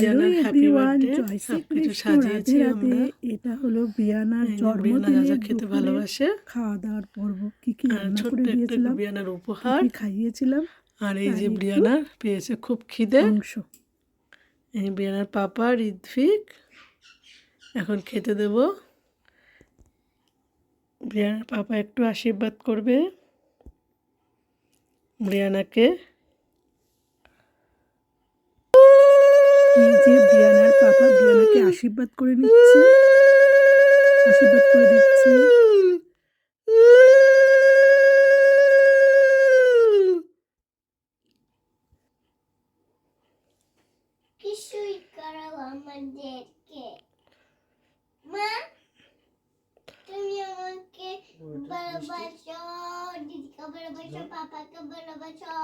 Hello happy birthday জয় সব কিছু শ্রীকৃষ্ণ সাজিয়েছি আমরা। এটা হলো বিয়ানার এই যা যা খেতে ভালোবাসে। খাওয়া দাওয়ার পর্ব কি কি আর রান্না করে দিয়েছিলাম ব্রিয়ানার উপহার। খাইয়েছিলাম আর এই যে একটু ব্রিয়ানার পেয়েছে খুব খিদে। অংশ। এই ব্রিয়ানার পাপা ঋদ্ভিক এখন খেতে দেব। ব্রিয়ানার পাপা একটু আশীর্বাদ করবে। ব্রিয়ানাকে এই যে বিয়ানার পাপা বিয়ানাকে আশীর্বাদ করে নিচ্ছে? আশীর্বাদ করে দিচ্ছে? কিছুই করো আমাদেরকে। মা তুমি আমাকে ভালোবাসো দিদিকে ভালোবাসো পাপাকে ভালোবাসো।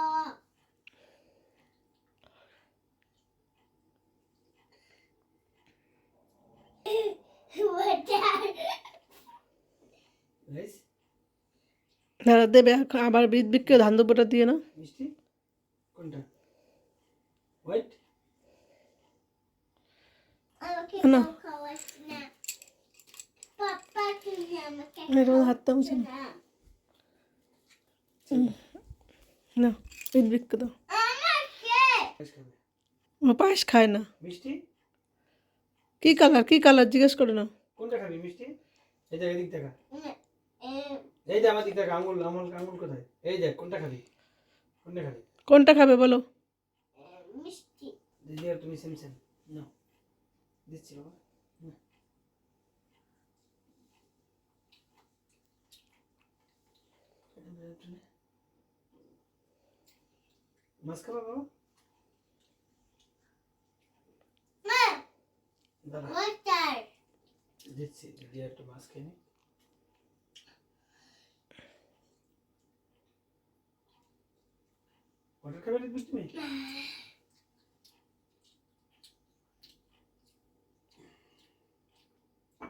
দাঁড়া দেবে আবার ঋদ্ভিককে ধান দুপুরটা দিয়ে না মিষ্টি? কোনটা? হোয়াইট না। এরকম হাতটা মুছে না। দাও। পায়েস খায় না। মিষ্টি? কি কালার কি কালার? জিজ্ঞেস করে না কোনটা খাবি মিষ্টি? এদিক দেখা। এই যে আমার দিক আঙুল আঙুল আঙুল কোথায়? এই দেখ কোনটা খাবি? কোনটা খাবি? কোনটা খাবে বলো? মিষ্টি। দিদি আর তুমি সেম সেম নাও। দিচ্ছি বাবা। মাছ খাবা বাবা? দিচ্ছি দিদি আর একটু মাছ খেয়ে নি খাবে রে তুমি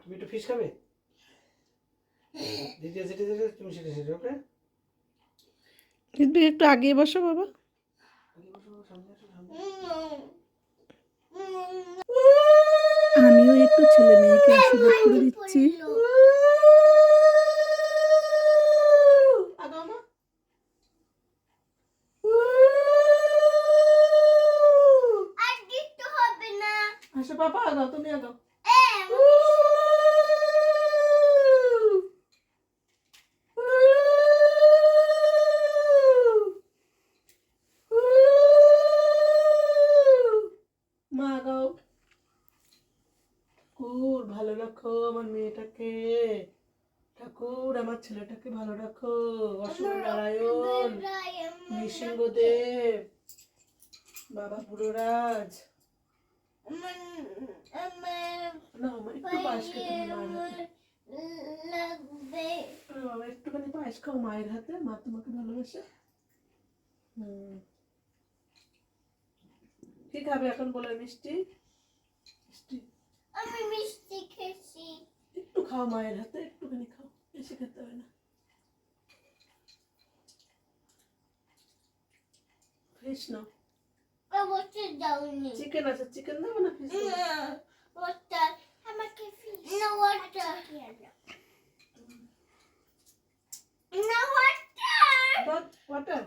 তুমি একটু ফিশ খাবে দিদি যেটা যেটা তুমি সেটা সেটা ওকে ঋদ্ভিক একটু আগিয়ে বসো বাবা আমিও একটু ছেলে মেয়েকে আশীর্বাদ করে দিচ্ছি আর দিতে হবে না আসো পাপা? আগাও তুমি আগাও মা আগাও ঠাকুর ভালো রাখো আমার মেয়েটাকে। ঠাকুর আমার ছেলেটাকে ভালো রাখো। অসুর নারায়ণ নৃসিংহদেব বাবা পুরোরাজ আমার আমার একটুখানি পায়েস খাও মায়ের হাতে, মা তোমাকে ভালোবাসে। কি খাবে এখন বলে মিষ্টি? আমি মিষ্টি। খেয়েছি একটু খাও মায়ের হাতে, একটুখানি খাও, বেশি খেতে হয় না। যাওনি চিকেন আছে চিকেন দেবো না ফিশ আমাকে না ওয়াটার না ওয়াটার ওয়াটার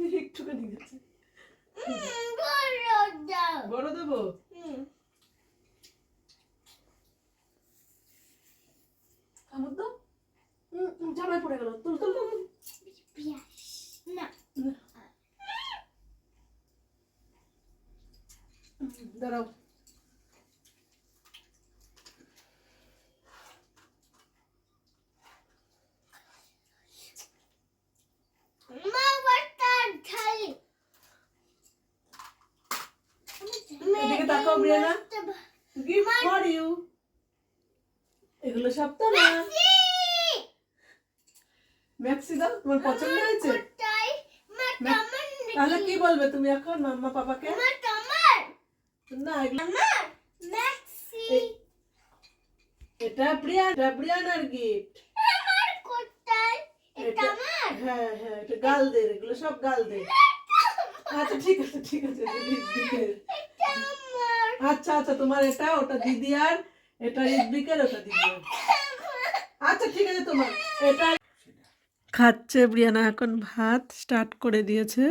এই একটুখানি গেছে বড় দাও বড় দেবো কামড় দাও হুম, হুম, জামায় পড়ে গেল তুল তুল তুল, তুল। পিয়াস না হুম, দাঁড়াও মা ওয়াটার খালি এদিকে তাকাও ব্রিয়ানা গিফট ফর ইউ এগুলো সব তো না। ম্যাক্সি দাও তোমার পছন্দ হয়েছে? তাহলে কি বলবে তুমি এখন মাম্মা পাপাকে? না ম্যাক্সি এটা প্রিয়া এটা প্রিয়ানার গিফট আমার কোথায়? এটা এটা- আমার? হ্যাঁ হ্যাঁ এটা গালদের এগুলো সব গালদের। আচ্ছা ঠিক আছে ঠিক আছে আচ্ছা আচ্ছা তোমার এটা ওটা দিদি আর এটা ঋদ্বিকের ওটা দিদি। আচ্ছা ঠিক আছে তোমার। এটা খাচ্ছে ব্রিয়ানা এখন ভাত স্টার্ট করে দিয়েছে।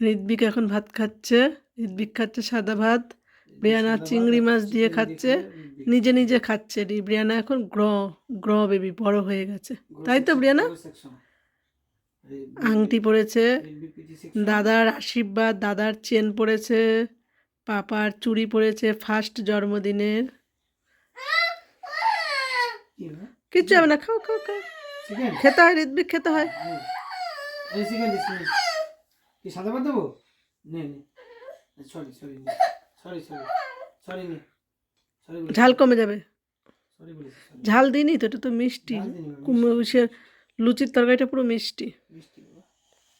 ঋদ্বিক এখন ভাত খাচ্ছে। ঋদ্বিক খাচ্ছে সাদা ভাত। ব্রিয়ানা চিংড়ি মাছ দিয়ে খাচ্ছে। নিজে নিজে খাচ্ছে রি- ব্রিয়ানা এখন গ্র গ্র বেবি বড় হয়ে গেছে। তাই তো ব্রিয়ানা? আংটি পরেছে দাদার আশীর্বাদ দাদার চেন পড়েছে। পাপার চুড়ি পড়েছে ফার্স্ট জন্মদিনের। কিচ্ছু হবে না খাও খাও খাও। খেতে হয় ঋদ্বিক খেতে হয়। সাদা ভাত দেবো? নে। Sorry sorry sorry sorry sorry নে। ঝাল কমে যাবে। ঝাল দিইনি তো এটা তো মিষ্টি। মিষ্টি। কুমড়ো লুচির তরকারিটা পুরো মিষ্টি।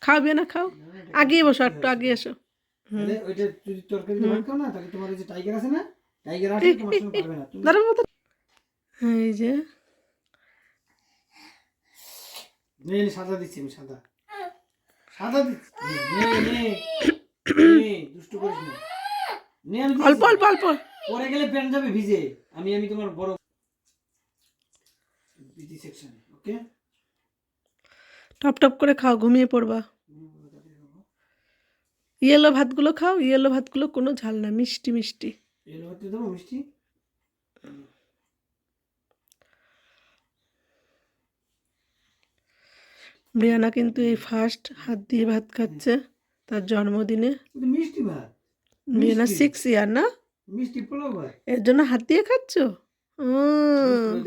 খাবে না খাও আগিয়ে বসো একটু আগিয়ে এসো। এই যে। সাদা দিচ্ছি আমি সাদা। সাদা দিচ্ছি। নে নে নে নে দুষ্টু করিস না। নে আমি দিচ্ছি। অল্প অল্প অল্প। পরে গেলে প্যান্ট যাবে ভিজে। আমি আমি তোমার বড় বিজি সেকশন ওকে টপ টপ করে খাও ঘুমিয়ে পড়বা। ইয়েলো ভাতগুলো খাও ইয়েলো ভাতগুলো কোনো ঝাল না মিষ্টি মিষ্টি। দেবো মিষ্টি? ব্রিয়ানা কিন্তু এই ফার্স্ট হাত দিয়ে ভাত খাচ্ছে। তার জন্মদিনে? মিষ্টি ভাত। ব্রিয়ানা মিষ্টি। সিক্স ইয়ার না? মিষ্টি পোলাও ভাত। এর জন্য হাত দিয়ে খাচ্ছ? মানে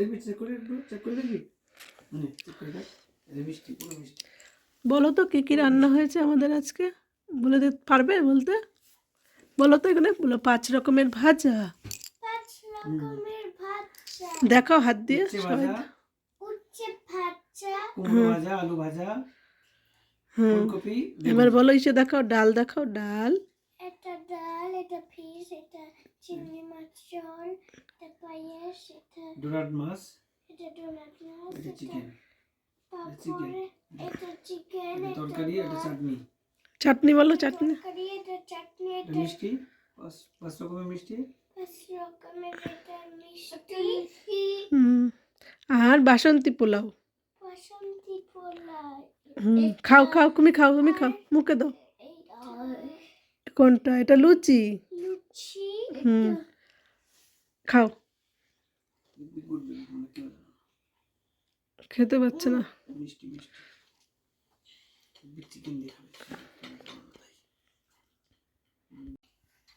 বলো তো কী কী রান্না হয়েছে আমাদের আজকে? বলে দিতে পারবে বলতে? বলো তো এখানে বলো পাঁচ রকমের ভাজা। পাঁচ রকমের ভাজা। দেখাও হাত দিয়ে সবাই উচ্ছে ভাজা। ভাজা আলু ভাজা। ফুলকপি। এবার বলো ইসে দেখাও ডাল দেখাও ডাল। এটা ডাল এটা ফিশ এটা চিংড়ি মাছ ঝোল এটা পায়েস এটা ডোনাট মাছ। এটা ডোনাট মাছ এটা এটা চিকেন। এটা চিকেন। এটা তরকারি এটা চাটনি। চাটনি বলো চাটনি। তরকারি এটা চাটনি এটা এটা মিষ্টি? পাঁচ পাঁচ রকমের মিষ্টি? পাঁচ রকমের এটা মিষ্টি। আর বাসন্তী পোলাও। বাসন্তী পোলাও। হুম খাও খাও তুমি খাও তুমি খাও মুখে দাও। কোনটা? এটা লুচি। লুচি হুম খাও? খেতে পাচ্ছে না।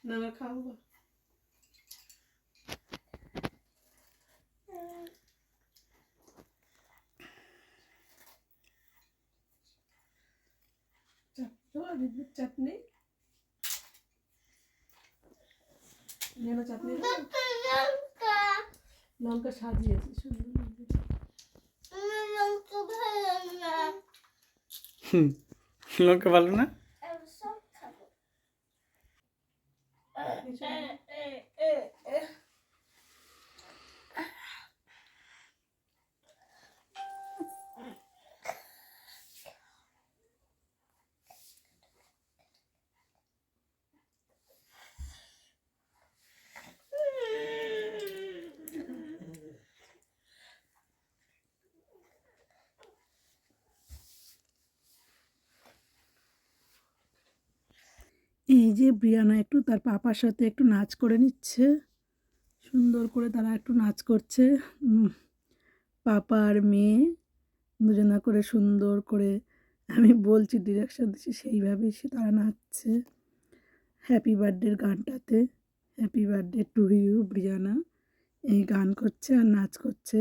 না না খাও চাটনি যেন চাটনি লঙ্কা লঙ্কা সাজিয়েছি সুন্দর লাগছে। আমার লঙ্কা ভালো না লঙ্কা ভালো না এই যে ব্রিয়ানা একটু তার পাপার সাথে একটু নাচ করে নিচ্ছে। সুন্দর করে তারা একটু নাচ করছে। পাপা আর মেয়ে দুজনা করে সুন্দর করে আমি বলছি ডিরেকশন দিচ্ছি, সেইভাবেই সে তারা নাচছে। হ্যাপি বার্থডের গানটাতে। Happy birthday to you Brianna এই গান করছে আর নাচ করছে।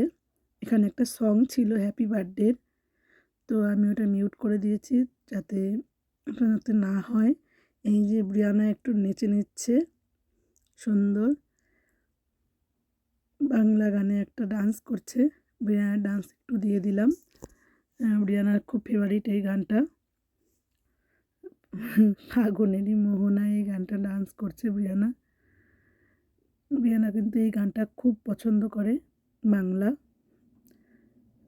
এখানে একটা সং ছিল হ্যাপি বার্থডের তো আমি ওটা মিউট করে দিয়েছি যাতে যাতে না হয়। এই যে ব্রিয়ানা একটু নেচে নিচ্ছে সুন্দর। বাংলা গানে একটা ডান্স করছে ব্রিয়ানা ডান্স একটু দিয়ে দিলাম। আহ, ব্রিয়ানার খুব ফেভারিট এই গানটা। আগুনেরই মোহনায় এই গানটা ডান্স করছে ব্রিয়ানা ব্রিয়ানা কিন্তু এই গানটা খুব পছন্দ করে বাংলা।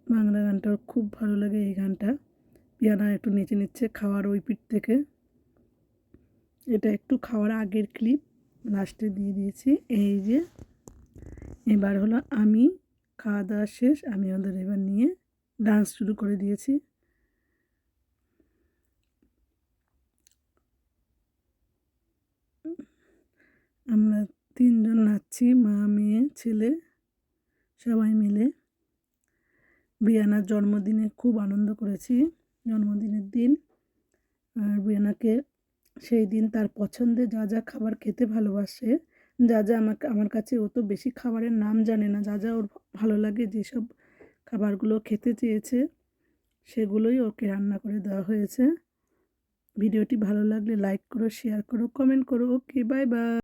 বাংলা গানটা খুব ভালো লাগে এই গানটা। পিয়ানা একটু নেচে নিচ্ছে খাওয়ার ওই পিঠ থেকে। এটা একটু খাওয়ার আগের ক্লিপ লাস্টে দিয়ে দিয়েছি। এই যে, এবার হলো আমি খাওয়া দাওয়া শেষ, আমি ওদের এবার নিয়ে ডান্স শুরু করে দিয়েছি। আমরা তিনজন নাচছি, মা, মেয়ে, ছেলে, সবাই মিলে। বিয়ানার জন্মদিনে খুব আনন্দ করেছি, জন্মদিনের দিন। আর বিয়ানাকে সেই দিন তার পছন্দে যা যা খাবার খেতে ভালোবাসে। যা যা আমাকে, আমার কাছে ও তো বেশি খাবারের নাম জানে না। যা যা ওর ভালো লাগে যেসব খাবারগুলো খেতে চেয়েছে, সেগুলোই ওকে রান্না করে দেওয়া হয়েছে। ভিডিওটি ভালো লাগলে লাইক করো শেয়ার করো কমেন্ট করো। Okay bye bye